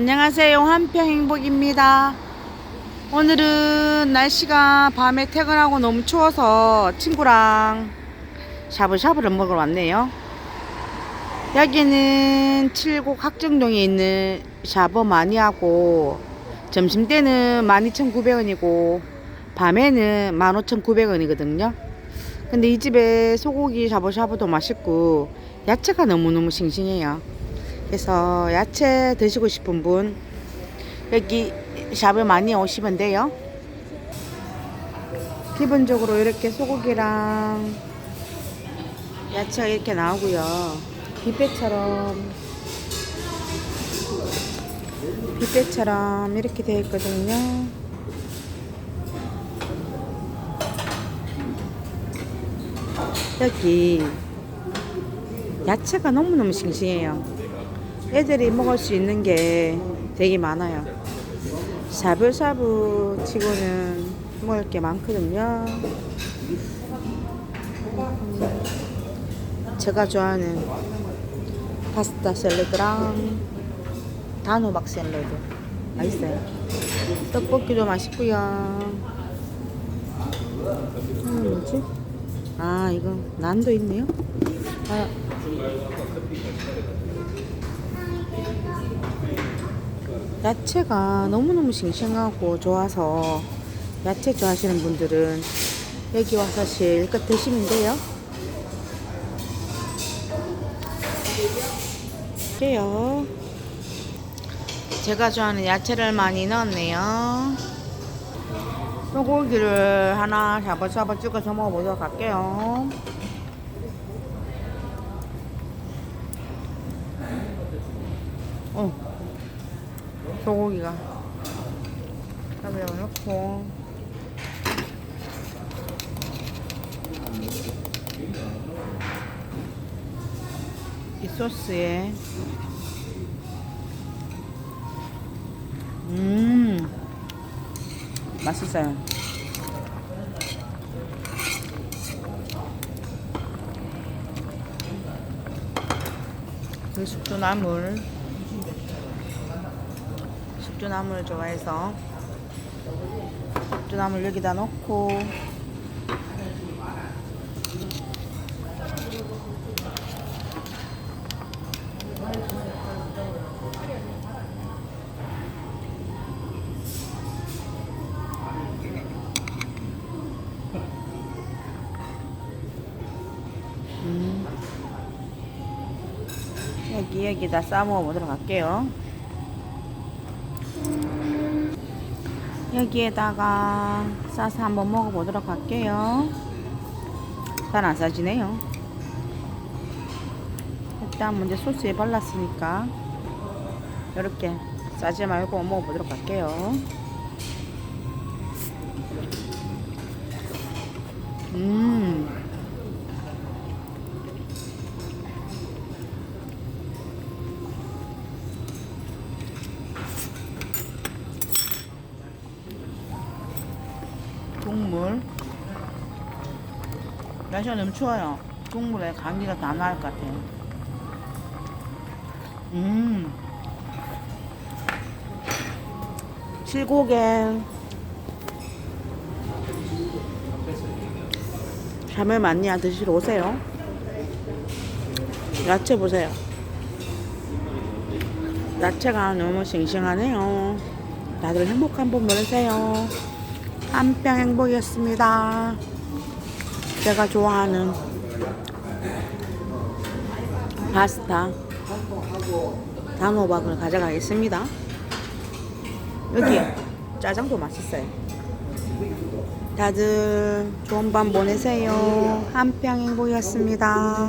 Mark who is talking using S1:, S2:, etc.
S1: 안녕하세요. 한평행복입니다. 오늘은 날씨가 밤에 퇴근하고 너무 추워서 친구랑 샤브샤브를 먹으러 왔네요. 여기는 칠곡 학정동에 있는 샤브 마니하고 점심때는 12,900원이고 밤에는 15,900원이거든요. 근데 이 집에 소고기 샤브샤브도 맛있고 야채가 너무너무 싱싱해요. 그래서 야채 드시고 싶은 분 여기 샵을 많이 오시면 돼요. 기본적으로 이렇게 소고기랑 야채가 이렇게 나오고요. 뷔페처럼 뷔페처럼 이렇게 되어 있거든요. 여기 야채가 너무너무 싱싱해요. 애들이 먹을 수 있는 게 되게 많아요. 샤브샤브 치고는 먹을 게 많거든요. 제가 좋아하는 파스타 샐러드랑 단호박 샐러드 맛있어요. 떡볶이도 맛있고요. 음, 뭐지? 아 이거 난도 있네요. 아, 야채가 너무너무 싱싱하고 좋아서 야채 좋아하시는 분들은 여기 와서 실컷 드시면 돼요. 그래요. 제가 좋아하는 야채를 많이 넣었네요. 소고기를 하나 샤버샤버 찍어서 먹어보도록 할게요. 어. 소고기가. 밥에 넣고 이 소스에. 음. 맛있어요. 그 숙주나물 숙주나물 좋아해서 숙주나물 여기다 넣고 음. 여기 여기다 싸 먹어 보도록 할게요. 여기에다가 싸서 한번 먹어보도록 할게요. 잘 안 싸지네요. 일단 먼저 소스에 발랐으니까 이렇게 싸지 말고 먹어보도록 할게요. 음. 국물 날씨가 너무 추워요. 국물에 감기가 다 나을 것 같아요. 음. 실고개 샤멜 많이 안 드시러 오세요. 야채 보세요. 야채가 너무 싱싱하네요. 다들 행복한 봄 보내세요. 한평 행복이었습니다. 제가 좋아하는 파스타 단호박을 가져가겠습니다. 여기 짜장도 맛있어요. 다들 좋은 밤 보내세요. 한평 행복이었습니다.